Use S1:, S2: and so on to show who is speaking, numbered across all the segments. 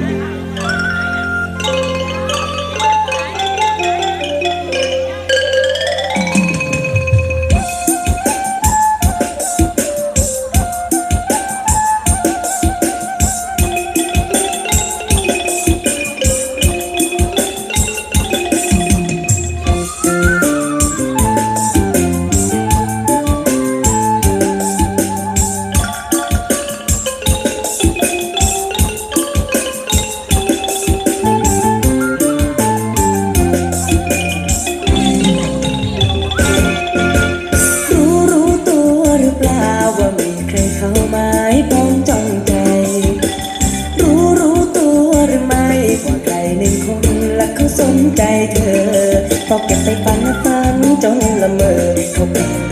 S1: รู้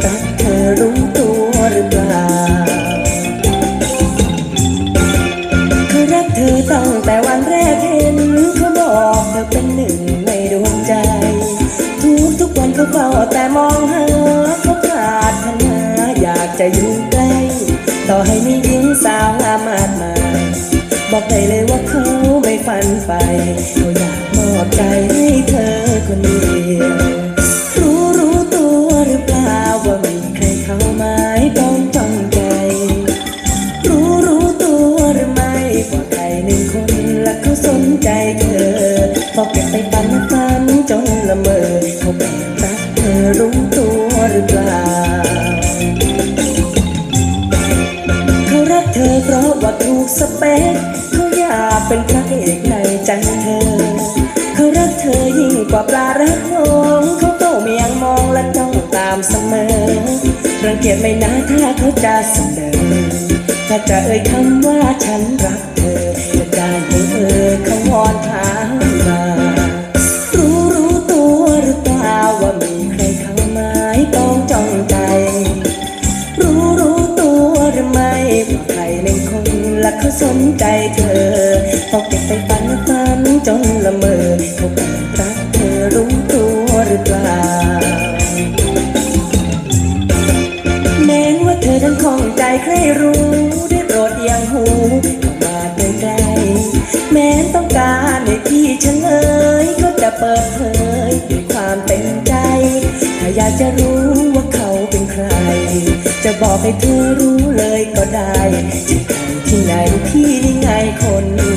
S1: รักเธอรู้ตัวหรือเปล่าเขารักเธอตั้งแต่วันแรกเห็นเขาบอกเธอเป็นหนึ่งในดวงใจ ทุกทุกวันเขาเฝ้าแต่มองหาเขาขาดพนาอยากจะอยู่ใกล้ ต่อให้มีหญิงสาวงามมากมายบอกได้เลยว่าเขาไม่ฝันไปเขาอยากมอบใจให้เธอคนเดียว เข้ามาให้ปองจ้องใจ รู้รู้ตัวหรือไม่ว่าใครหนึ่งคนละเขาสนใจเธอ พอเก็บไปฝันฝันจนละเมอเขาแอบรักเธอรู้ตัวหรือเปล่าเขารักเธอเพราะว่าถูกสเปคเขาอยากเป็นพระเอกในใจเธอ เขารักเธอยิ่งกว่าปลา เกียดไม่นาถ้าเขาจะเสนอ ถ้าจะเอ่ยคำว่าฉันรัก รรู้ได้โปรดเอียงหูมาใกล้ๆแม้ต้องการให้พี่เฉลยก็จะเปิดเผยด้วยความเต็มใจ ถ้าอยากจะรู้ว่าเขาเป็นใคร จะบอกให้เธอรู้เลยก็ได้ที่ใครที่ไหนพี่นี่ไงคน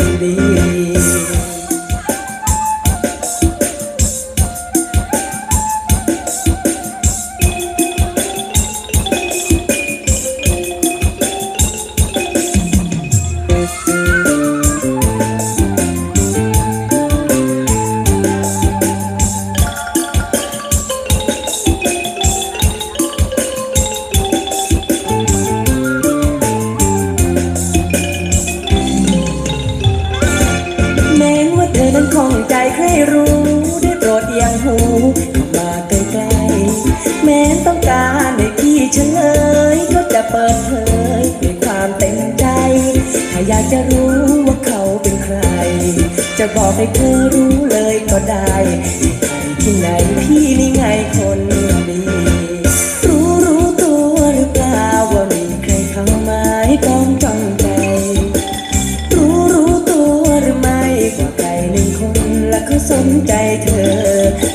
S1: อยากจะรู้ว่าเขาเป็นใคร จะบอกให้เธอรู้เลยก็ได้ที่ใครที่ไหนพี่นี่ไงคนดีรู้รู้ตัวหรือเปล่าว่ามีใครเข้ามาให้ต้องจ้องใจ รู้รู้ตัวหรือไม่ว่าใครหนึ่งคนและเขาสนใจเธอ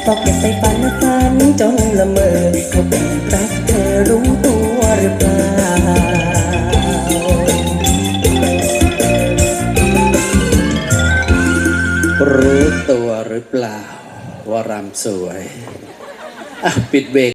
S1: พอเก็บไปฝันฝันจนละเมอเขาแอบรักเธอรู้ตัว รู้
S2: ตัวหรือเปล่าว่ารำสวย ปิดเบรก